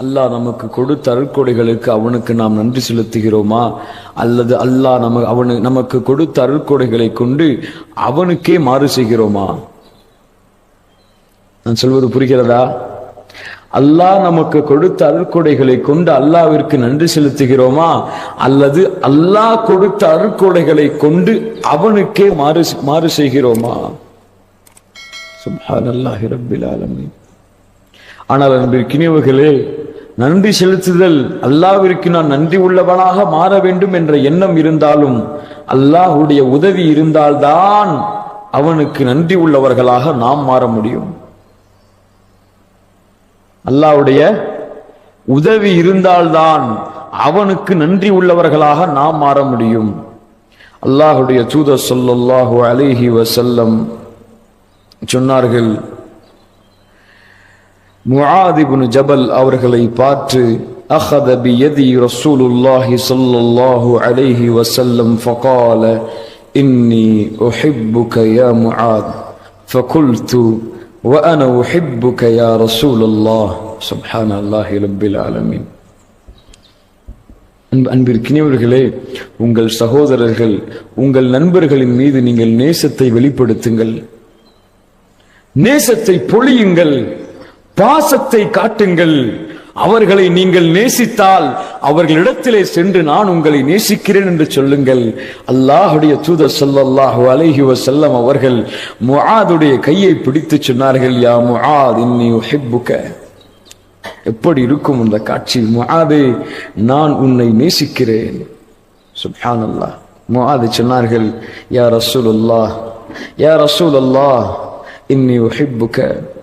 அல்லாஹ் நமக்கு கொடுத்த அருள்கொடைகளுக்கு அவனுக்கு நாம் நன்றி செலுத்துகிறோமா? அல்லது அல்லாஹ் நம அவனு நமக்கு கொடுத்த அருள்கொடைகளை கொண்டு அவனுக்கே மாறு செய்கிறோமா? நான் சொல்வது புரிகிறதா? அல்லாஹ் நமக்கு கொடுத்த அருட்கொடைகளை கொண்டு அல்லாவிற்கு நன்றி செலுத்துகிறோமா? அல்லது அல்லாஹ் கொடுத்த அருட்கொடைகளை கொண்டு அவனுக்கே மாறு மாறு செய்கிறோமா? சுப்ஹானல்லாஹி ரப்பில் ஆலமீன். ஆனால் அன்பிற்கினியவர்களே நன்றி செலுத்துதல். அல்லாவிற்கு நான் நன்றி உள்ளவனாக மாற வேண்டும் என்ற எண்ணம் இருந்தாலும் அல்லாஹுடைய உதவி இருந்தால்தான் அவனுக்கு நன்றி உள்ளவர்களாக நாம் மாற முடியும். அல்லாஹ்வுடைய உதவி இருந்தால்தான் அவனுக்கு நன்றி உள்ளவர்களாக நாம் மாற முடியும். அல்லாஹுடைய தூதர் ஸல்லல்லாஹு அலிஹி வசல்லம் சொன்னார்கள் முஆத் இப்னு ஜபல் அவர்களை பார்த்து أخذ بيدي رسول الله صلى الله عليه وسلم فقال إني أحبك يا معاذ فقلت وأنا أحبك يا رسول الله سبحان الله رب العالمين அன்பு அன்பிற்கினியவர்களே உங்கள் சகோதரர்கள் உங்கள் நண்பர்களின் மீது நீங்கள் நேசத்தை வெளிப்படுத்துங்கள் நேசத்தை பொழியுங்கள் பாசத்தை காட்டுங்கள். அவர்களை நீங்கள் நேசித்தால் அவர்களிடத்திலே சென்று நான் உங்களை நேசிக்கிறேன் என்று சொல்லுங்கள். அல்லாஹுடைய தூத ஸல்லல்லாஹு அலஹி வசல்லம் அவர்கள் முஆதுடைய கையை பிடித்து சொன்னார்கள் யா முஆத் இன்னி உஹிப்புக. எப்படி இருக்கும் அந்த காட்சி? முஆதே நான் உன்னை நேசிக்கிறேன். சுப்ஹானல்லாஹ். முஆது சொன்னார்கள் யா ரசூலுல்லாஹ் யா ரசூலல்லாஹ் இன்னி உஹிப்புக.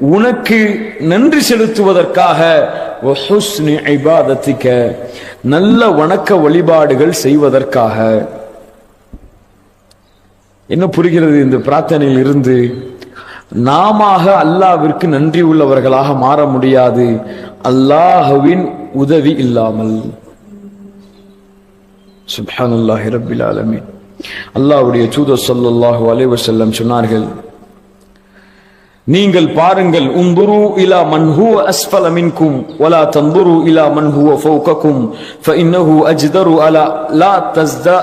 உனக்கு நன்றி செலுத்துவதற்காக நல்ல வணக்க வழிபாடுகள் செய்வதற்காக. என்ன புரிகிறது இந்த பிரார்த்தனையில் இருந்து? நாம அல்லாவிற்கு நன்றி உள்ளவர்களாக மாற முடியாது. அல்லாஹுவின் உதவி இல்லாமல். சுப்ஹானல்லாஹி ரப்பில் ஆலமீன். அல்லாஹ்வுடைய தூதர் ஸல்லல்லாஹு அலைஹி செல்லம் சொன்னார்கள் நீங்கள் பாருங்கள் உந்துரு இலா மன்ஹு அஸ்பல மின்கும் வலா தந்துரு இலா மன்ஹு ஃபௌகக்கும் ஃபஇன்னஹு அஜ்தரு அலா லா தஸ்தா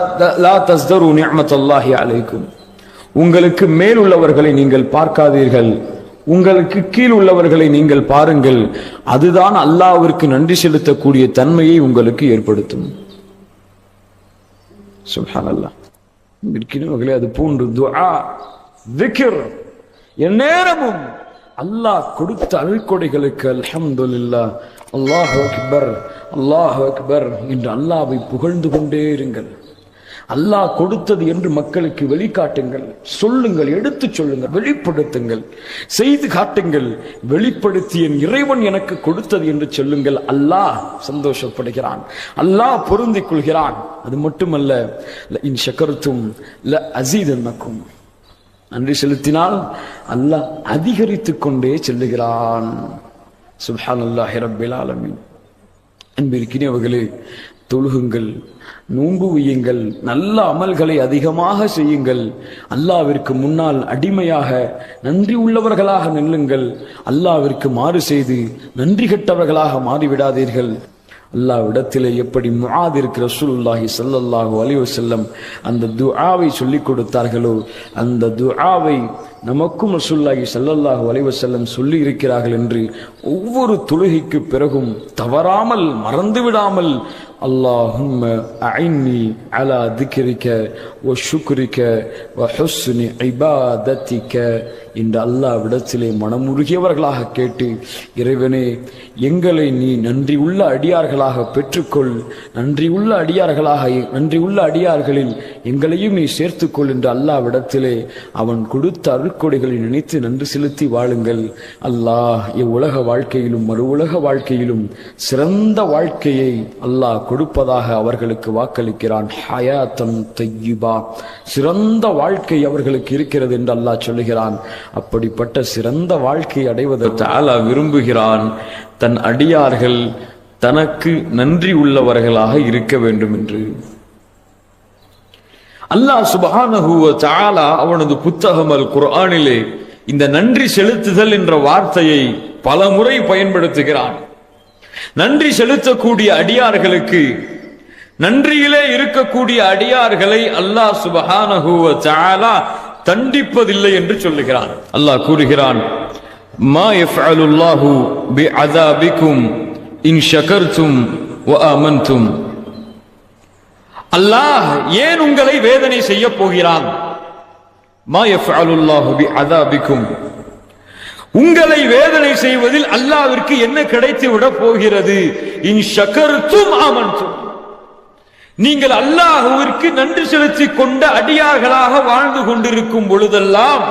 லா தஸ்தரு நிஅமத்தல்லாஹி அலைக்கும். உங்களுக்கு மேல் உள்ளவர்களை நீங்கள் பார்க்காதீர்கள். உங்களுக்கு கீழ் உள்ளவர்களை நீங்கள் பாருங்கள். அதுதான் அல்லாஹ்விற்கு நன்றி செலுத்தக்கூடிய தன்மையை உங்களுக்கு ஏற்படுத்தும். சுப்ஹானல்லாஹ். இருக்கிறவர்களே அது பூண்டு துஆ திக்ர். எந்நேரமும் அல்லாஹ் கொடுத்த அருள்கொடைகளுக்கு அல்ஹம்துலில்லாஹ் அல்லாஹ் அக்பர் அல்லாஹ் அக்பர் என்று அல்லாவை புகழ்ந்து கொண்டே இருங்கள். அல்லாஹ் கொடுத்தது என்று மக்களுக்கு வெளிக்காட்டுங்கள். சொல்லுங்கள் எடுத்துச் சொல்லுங்கள் வெளிப்படுத்துங்கள். செய்து காட்டுங்கள். வெளிப்படுத்திய இறைவன் எனக்கு கொடுத்தது என்று சொல்லுங்கள். அல்லாஹ் சந்தோஷப்படுகிறான். அல்லாஹ் பொருந்திக் கொள்கிறான். அது மட்டுமல்ல ல இன் சக்கரத்தும் ல அசீதன்னக்கும் நன்றி செலுத்தினால் அல்லாஹ் அதிகரித்துக் கொண்டே செல்லுகிறான். சுப்ஹான் அல்லாஹி ரப்பில் ஆலமீன். அன்பிருக்கிறவர்களே தொழுகுங்கள் நோன்பு வையுங்கள் நல்ல அமல்களை அதிகமாக செய்யுங்கள். அல்லாவிற்கு முன்னால் அடிமையாக நன்றி உள்ளவர்களாக நில்லுங்கள். அல்லாவிற்கு மாறு செய்து நன்றி கெட்டவர்களாக மாறிவிடாதீர்கள். அல்லாவிடத்திலே எப்படி முஆதிற்கு ரசூல்லாஹி ஸல்லல்லாஹு அலைஹி வஸல்லம் அந்த துஆவை சொல்லிக் கொடுத்தார்களோ அந்த துஆவை நமக்கும் ரசுல்லாஹி சல்லல்லாஹு அலைவசல்லம் சொல்லி இருக்கிறார்கள் என்று ஒவ்வொரு தொழுகைக்கு பிறகும் தவறாமல் மறந்து மறந்துவிடாமல் அல்லாஹும் ஐன்னி அலா திக்ரிக்க ஒ சுக்ரிக்க ஒ ஹொஸ்னி ஐபாதத்திக்க என்று அல்லாஹ் விடத்திலே மனமுருகியவர்களாக கேட்டு இறைவனே எங்களை நீ நன்றி உள்ள அடியார்களாக பெற்றுக்கொள். நன்றி உள்ள அடியார்களாக நன்றி உள்ள அடியார்களில் எங்களையும் நீ சேர்த்துக்கொள் என்று அல்லாஹ் விடத்திலே அவன் கொடுத்த அருக்கொடைகளை நினைத்து நன்றி செலுத்தி வாழுங்கள். அல்லாஹ் இவ்வுலக வாழ்க்கையிலும் மறு உலக வாழ்க்கையிலும் சிறந்த வாழ்க்கையை அல்லாஹ் கொடுப்பதாக அவர்களுக்கு வாக்களிக்கிறான். ஹயாத்தம் தையிபா. சிறந்த வாழ்க்கை அவர்களுக்கு இருக்கிறது என்று அல்லாஹ் சொல்லுகிறான். அப்படிப்பட்ட சிறந்த வாழ்க்கை அடைவதற்கு அல்லாஹ் விரும்புகிறான். தன் அடியார்கள் தனக்கு நன்றி உள்ளவர்களாக இருக்க வேண்டும் என்று. அல்லாஹ் சுபஹானஹுவ சாலா அவனது புத்தகம் அல் குர்ஆனிலே இந்த நன்றி செலுத்துதல் என்ற வார்த்தையை பல முறை பயன்படுத்துகிறான். நன்றி செலுத்தக்கூடிய அடியார்களுக்கு நன்றியிலே இருக்கக்கூடிய அடியார்களை அல்லாஹ் சுபஹானஹுவ சாலா தண்டிப்பதில்லை என்று சொல்லுகிறான். அல்லாஹ் கூறுகிறான் மா எஃப்அலுல்லாஹு பி அதாபிக்கும் இன் ஷகர்தும் வ ஆமன்தும் அல்லாஹ் ஏன் உங்களை வேதனை செய்ய போகிறான்? மா உங்களை வேதனை செய்வதில் அல்லாவிற்கு என்ன கிடைத்து விட போகிறது? இன் ஷகர்தும் ஆமன்தும். நீங்கள் அல்லாஹுவிற்கு நன்றி செலுத்திக் கொண்ட அடியார்களாக வாழ்ந்து கொண்டிருக்கும் பொழுதெல்லாம்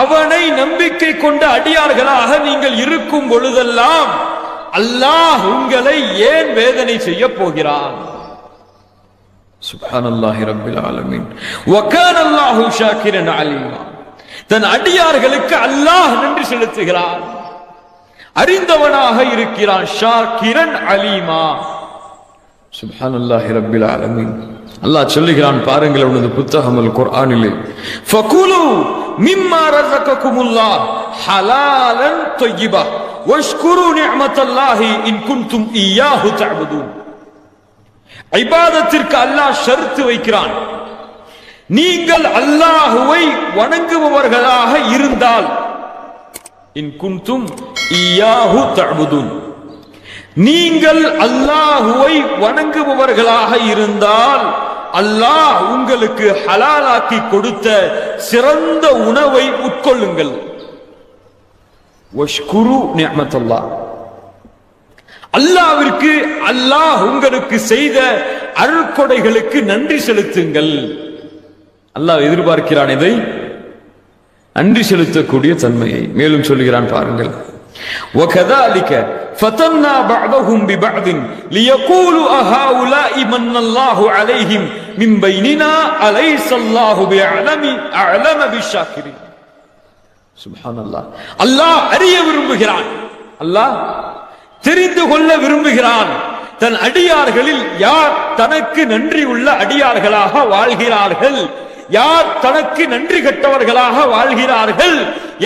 அவனை நம்பிக்கை கொண்ட அடியார்களாக நீங்கள் இருக்கும் பொழுதெல்லாம் அல்லாஹ் உங்களை ஏன் வேதனை செய்ய போகிறான்? சுப்ஹானல்லாஹி ரப்பில் ஆலமீன் வகான அல்லாஹு ஷாக்கிரன் அலீமா தன் அடியார்களுக்கு அல்லாஹ் நன்றி செலுத்துகிறான் அறிந்தவனாக இருக்கிறான் ஷாக்கிரன் அலீமா சுப்ஹானல்லாஹி ரப்பில் ஆலமீன் அல்லாஹ் சொல்லுகிறான் பாருங்கள் அவனது புத்தகம் அல் குர்ஆனிலே ஃபகுலு மிம்மா ரஸககுமுல்லாஹ் ஹலாலன் தய்யிபா வஷ்குரு நிஅமத்தல்லாஹி இன் குன்தும் இய்யாஹு தஅபுதூன் ஐபாதத்திற்கு அல்லாஹ் ஷர்த்து வைக்கிறான். நீங்கள் அல்லாஹுவை வணங்குபவர்களாக இருந்தால் இன் குன்தும் இய்யாஹு தஅபுதூன். நீங்கள் அல்லாஹுவை வணங்குபவர்களாக இருந்தால் அல்லாஹ் உங்களுக்கு ஹலாலாக்கி கொடுத்த சிறந்த உணவை உட்கொள்ளுங்கள். வஷ்குரு நியமத்துல்லா அல்லாவிற்கு அல்லாஹ் உங்களுக்கு செய்த அருட்கொடைகளுக்கு நன்றி செலுத்துங்கள் அல்லாஹ் எதிர்பார்க்கிறான் இதை நன்றி செலுத்தக்கூடிய தன்மையை மேலும் சொல்லுகிறான் பாருங்கள் وكذلك فتنا بعضهم ببعض ليقولوا أهؤلاء من الله عليهم من بيننا أليس الله بأعلم أعلم بالشاكرين سبحان الله الله அறிய விரும்புகிறான் அல்லாஹ் தெரிந்து கொள்ள விரும்புகிறான். தன் அடியார்களில் யார் தனக்கு நன்றி உள்ள அடியார்களாக வாழ்கிறார்கள்? யார் தனக்கு நன்றி கட்டவர்களாக வாழ்கிறார்கள்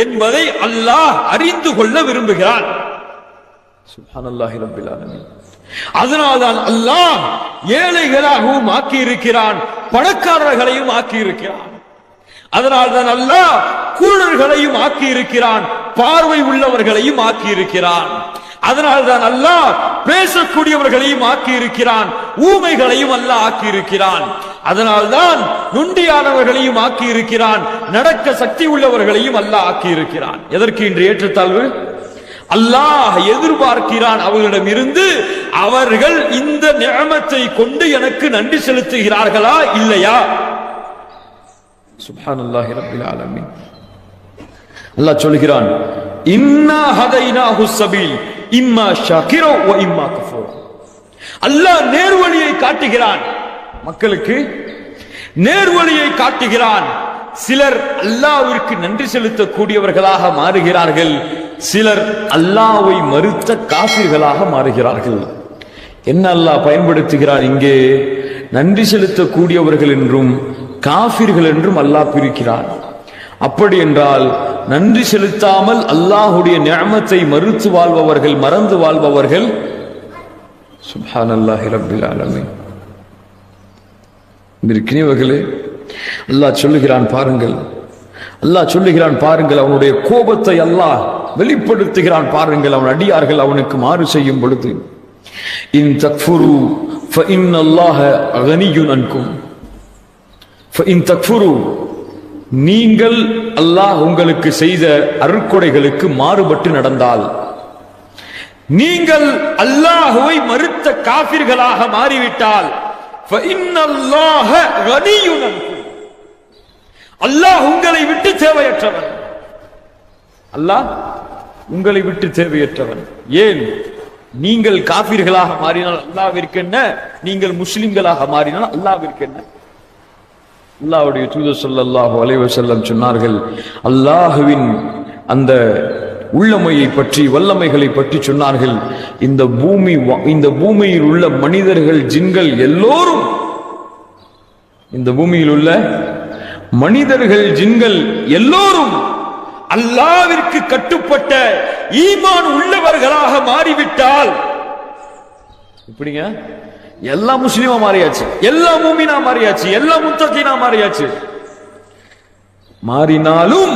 என்பதை அல்லாஹ் அறிந்து கொள்ள விரும்புகிறான். அதனால்தான் அல்லாஹ் ஏழைகளாகவும் ஆக்கி இருக்கிறான் பணக்காரர்களையும் ஆக்கி இருக்கிறான் அதனால்தான் அல்லாஹ் கூழர்களையும் ஆக்கி இருக்கிறான் பார்வை உள்ளவர்களையும் ஆக்கி இருக்கிறான் அதனால்தான் அல்லாஹ் பேசக்கூடியவர்களையும் ஆக்கி இருக்கிறான் ஊமைகளையும் அல்லாஹ் ஆக்கி இருக்கிறான் அதனால்தான் நுண்டியானவர்களையும் ஆக்கி இருக்கிறான் நடக்க சக்தி உள்ளவர்களையும் அல்லாஹ் ஆக்கி இருக்கிறான் எதற்கு இன்று ஏற்றத்தாழ்வு? அல்லாஹ் எதிர்பார்க்கிறான் அவர்களிடம் இருந்து அவர்கள் இந்த நியமத்தை கொண்டு எனக்கு நன்றி செலுத்துகிறார்களா இல்லையா? சுப்ஹானல்லாஹி ரப்பில் ஆலமீன். அல்லாஹ் சொல்கிறான் இன்னா ஹதைனாஹு இம்மா ஷாக்கிரோ ஓ இம்மா கஃபூர் அல்லாஹ் நேர்வழியை காட்டுகிறான். மக்களுக்கு நேர்வழியை காட்டுகிறான். சிலர் அல்லாவிற்கு நன்றி செலுத்தக்கூடியவர்களாக மாறுகிறார்கள். சிலர் அல்லாவை மறுத்த காஃபிர்களாக மாறுகிறார்கள். என்ன அல்லாஹ் பயன்படுத்துகிறான் இங்கே? நன்றி செலுத்தக்கூடியவர்கள் என்றும் காஃபிர்கள் என்றும் அல்லாஹ் பிரிக்கிறான். அப்படி என்றால் நன்றி செலுத்தாமல் அல்லாஹுடைய ஞாமத்தை மறுத்து வாழ்பவர்கள் மறந்து வாழ்பவர்கள் சுபான் அல்லாஹி ரபில் இருக்கிறவர்களே அல்லாஹ் சொல்லுகிறான் பாருங்கள். அல்லாஹ் சொல்லுகிறான் பாருங்கள் அவனுடைய கோபத்தை அல்லாஹ் வெளிப்படுத்துகிறான் பாருங்கள். அவன் அடியார்கள் அவனுக்கு மாறு செய்யும் பொழுது இன் தக்ஃபுரு ஃபஇன் அல்லாஹ கனியுன் அன்கும். ஃபஇன் தக்ஃபுரு நீங்கள் அல்லாஹ் உங்களுக்கு செய்த அருக்கொடைகளுக்கு மாறுபட்டு நடந்தால். நீங்கள் அல்லாஹுவை மறுத்த காபிர்களாக மாறிவிட்டால். அல்லாஹ் உங்களை விட்டு தேவையற்றவன். அல்லாஹ் உங்களை விட்டு தேவையற்றவன். ஏன்? நீங்கள் காபிர்களாக மாறினால் அல்லாவிற்கு என்ன? நீங்கள் முஸ்லிம்களாக மாறினால் அல்லாவிற்கு என்ன? அல்லாஹ்வுடைய தூத ஸல்லல்லாஹு அலைஹி செல்லம் சொன்னார்கள் அல்லாஹுவின் அந்த உள்ளமையை பற்றி வல்லமைகளை பற்றி சொன்னார்கள் இந்த பூமி இந்த பூமியில் உள்ள மனிதர்கள் ஜின்கள் எல்லோரும் இந்த பூமியில் உள்ள மனிதர்கள் ஜின்கள் எல்லோரும் அல்லாவிற்கு கட்டுப்பட்ட ஈமான் உள்ளவர்களாக மாறிவிட்டால் இப்படிங்க? எல்லா முஸ்லீமா மாறியாச்சு. எல்லா மூமினா மாறியாச்சு. எல்லா முத்தகீனா மாறியாச்சு. மாறினாலும்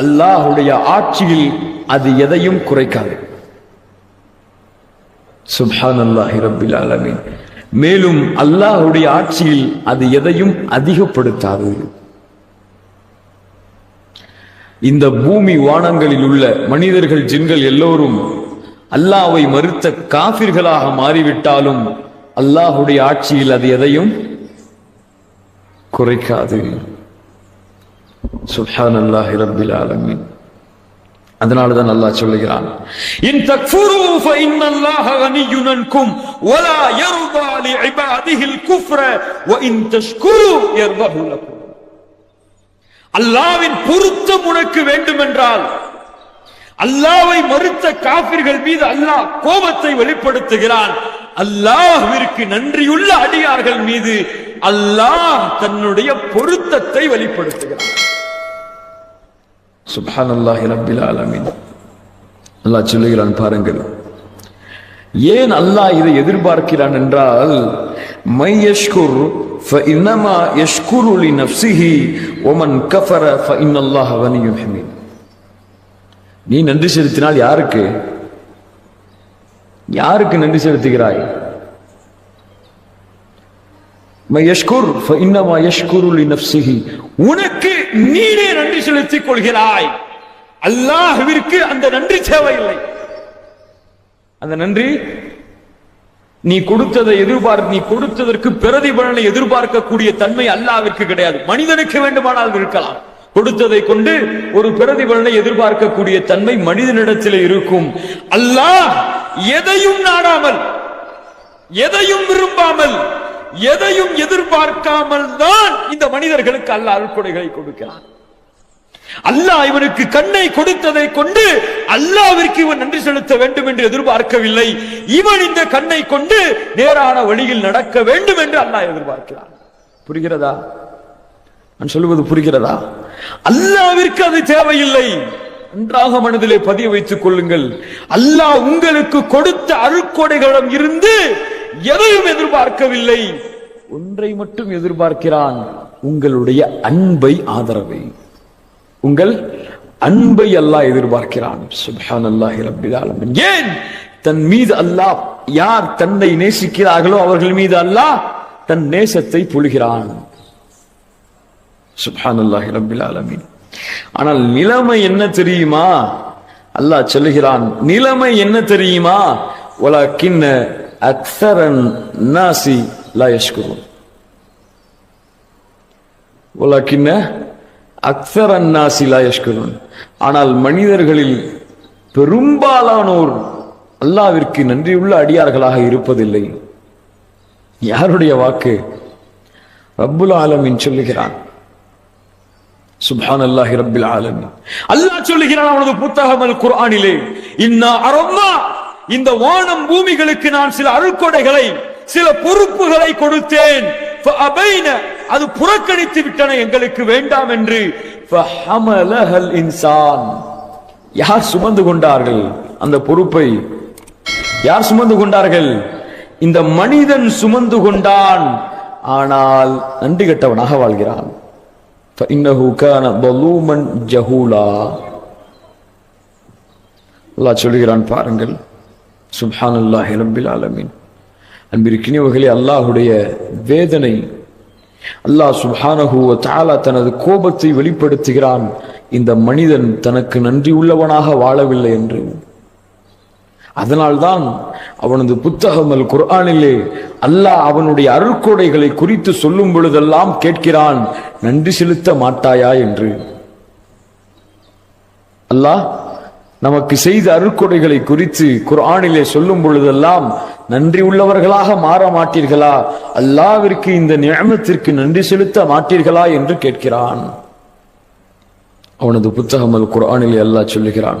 அல்லாஹுடைய ஆட்சியில் அது எதையும் குறைக்காது. சுபான் அல்லாஹி ரபில் அலமின் மேலும் அல்லாஹுடைய ஆட்சியில் அது எதையும் அதிகப்படுத்தாது. இந்த பூமி வானங்களில் உள்ள மனிதர்கள் ஜின்கள் எல்லோரும் அல்லாவை மறுத்த காபிர்களாக மாறிவிட்டாலும் அல்லாஹுடைய ஆட்சியில் அது எதையும் குறைக்காது. சுப்ஹான் அல்லாஹ் ரபில் ஆலமீன். அதனால தான் அல்லாஹ் சொல்லுகிறான் இன் தக்ஃபுரு ஃபஇன்ன அல்லாஹ கனிய்யுன் அன்கும் வலா யர்தா லி இபாதிஹில் குஃப்ர வ இன் தஷ்குரு யர்தஹு லக்கும். அல்லாஹ்வின் பொருத்தம் உனக்கு வேண்டுமென்றால் அல்லாஹ்வை மறுத்த காபிர்கள் மீது அல்லாஹ் கோபத்தை வெளிப்படுத்துகிறான். அல்லாஹ்விற்கு நன்றியுள்ள அடியார்கள் மீது அல்லாஹ் தன்னுடைய பொருத்தத்தை வெளிப்படுத்துகிறான் சுப்ஹான் அல்லாஹி ரப்பில் ஆலமீன் அல்லாஹ் சொல்லுகிறான் பாருங்கள் ஏன் அல்லாஹ் இதை எதிர்பார்க்கிறான் என்றால் மை யஷ்குர் فإنما يشكر لنفسه ومن كفر فإن الله غني حميد நீ நன்றி செலுத்தினால் யாருக்கு யாருக்கு நன்றி செலுத்துகிறாய்? உனக்கு நீரே நன்றி செலுத்திக் கொள்கிறாய். அல்லாஹ்விற்கு அந்த நன்றி தேவையில்லை. அந்த நன்றி நீ கொடுத்ததை எதிர்பார்த்து நீ கொடுத்ததற்கு பிரதிபலனை எதிர்பார்க்கக்கூடிய தன்மை அல்லாவிற்கு கிடையாது. மனிதனுக்கு வேண்டுமானால் இருக்கலாம். கொடுத்ததை கொண்டு ஒரு பிரதிபலனை எதிர்பார்க்கக்கூடிய தன்மை மனிதனிடத்தில் இருக்கும். அல்லாஹ் எதையும் நாடாமல் எதையும் விரும்பாமல் எதையும் எதிர்பார்க்காமல் தான் இந்த மனிதர்களுக்கு அல்ல அருட்கொடைகளை கொடுக்கிறான். அல்லாஹ் இவனுக்கு கண்ணை கொடுத்ததை கொண்டு அல்லாவிற்கு இவன் நன்றி செலுத்த வேண்டும் என்று எதிர்பார்க்கவில்லை. இவன் இந்த கண்ணை கொண்டு நேரான வழியில் நடக்க வேண்டும் என்று அல்லாஹ் எதிர்பார்க்கிறான். புரிகிறதா? நான் சொல்லுவது புரிகிறதா? அல்லாவிற்கு அது தேவையில்லை. நன்றாக மனதிலே பதிய வைத்துக் கொள்ளுங்கள். அல்லாஹ் உங்களுக்கு கொடுத்த அருக்கொடைகளிடம் இருந்து எதையும் எதிர்பார்க்கவில்லை. ஒன்றை மட்டும் எதிர்பார்க்கிறான். உங்களுடைய அன்பை ஆதரவை. உங்கள் அன்பை அல்லாஹ் எதிர்பார்க்கிறான். சுப்ஹான் அல்லாஹி ஏன்? தன் மீது அல்லாஹ் யார் தன்னை நேசிக்கிறார்களோ அவர்கள் மீது அல்லாஹ் தன் நேசத்தை பொழிகிறான். சுபான் அல்லாஹி ரபில் ஆலமின். ஆனால் நிலைமை என்ன தெரியுமா? அல்லாஹ் சொல்லுகிறான் நிலைமை என்ன தெரியுமா? ஒலா கிண்ண அக்சரன் நாசி லாயஷ்குரும் யஷ்குருன். கிண்ண அக்சரன் நாசி லாயஷ்குரும் ஆனால் மனிதர்களில் பெரும்பாலானோர் அல்லாவிற்கு நன்றியுள்ள அடியார்களாக இருப்பதில்லை. யாருடைய வாக்கு? ரப்புல் ஆலமின் சொல்லுகிறான். சுபான் அல்லாஹி ரபில் ஆலமி அல்லாஹ் சொல்லுகிறான் அவனது புத்தகம் அல் குர்ஆனிலே இன்னா அரம்மா இந்த வானம் பூமிகளுக்கு நான் சில அருட்கொடைகளை சில பொறுப்புகளை கொடுத்தேன். அது புறக்கணித்து விட்டன எங்களுக்கு வேண்டாம் என்று. இன்சான். யார் சுமந்து கொண்டார்கள் அந்த பொறுப்பை? யார் சுமந்து கொண்டார்கள்? இந்த மனிதன் சுமந்து கொண்டான். ஆனால் நன்றி கெட்டவனாக வாழ்கிறான். فإنه كان ظلوما جهولا அல்லாஹ் சொல்கிறான் பாருங்கள் சுப்ஹானல்லாஹி ரப்பில் ஆலமீன் அன்பிற்கினியவர்களே அல்லாஹுடைய வேதனை அல்லாஹ் சுப்ஹானஹு வ தஆலா தனது கோபத்தை வெளிப்படுத்துகிறான் இந்த மனிதன் தனக்கு நன்றி உள்ளவனாக வாழவில்லை என்று அதனால்தான் அவனது புத்தகம் அல் குர்ஆனிலே அல்லாஹ் அவனுடைய அருட்கொடைகளை குறித்து சொல்லும் பொழுதெல்லாம் கேட்கிறான் நன்றி செலுத்த மாட்டாயா என்று. அல்லாஹ் நமக்கு செய்த அருட்கொடைகளை குறித்து குர்ஆனிலே சொல்லும் பொழுதெல்லாம் நன்றி உள்ளவர்களாக மாற மாட்டீர்களா? அல்லாவிற்கு இந்த நியமத்திற்கு நன்றி செலுத்த மாட்டீர்களா என்று கேட்கிறான். அவனது புத்தகம் அல் குர்ஆனிலே அல்லாஹ் சொல்லுகிறான்.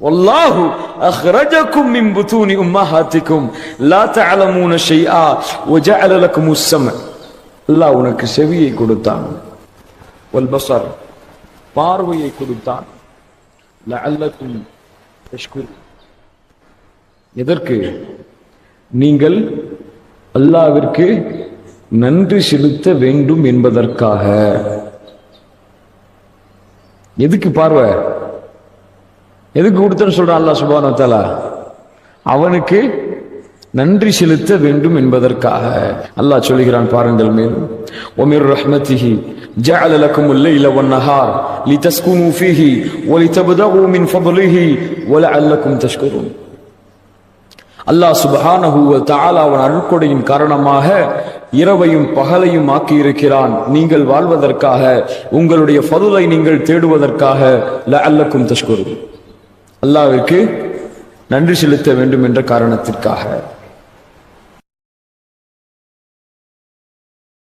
والله أخرجكم من بطون أمهاتكم لا تعلمون شيئا وجعل لكم السمع அல்லாஹ் உனக்கு செவியை கொடுத்தான் والبصر பார்வையை கொடுத்தான் لعلكم تشكرون எதற்கு நீங்கள் அல்லாவிற்கு நன்றி செலுத்த வேண்டும் என்பதற்காக எதுக்கு பார்வை எதுக்கு கொடுத்தன்னு சொல்றான் அல்லாஹ் சுபான தஆலா அவனுக்கு நன்றி செலுத்த வேண்டும் என்பதற்காக அல்லாஹ் சொல்லுகிறான் பாருங்கள் மேலும் ومن رحمته جعل لكم الليل والنهار لتسكنوا فيه ولتبتغوا من فضله ولعلكم تشكرون அல்லாஹ் சுபஹானஹு வ தஆலா அவன் அருட்கொடையின் காரணமாக இரவையும் பகலையும் ஆக்கி இருக்கிறான் நீங்கள் வாழ்வதற்காக உங்களுடைய ஃபதுலை நீங்கள் தேடுவதற்காக லஅல்லக்கும் தஷ்குரு அல்லாவிற்கு நன்றி செலுத்த வேண்டும் என்ற காரணத்திற்காக.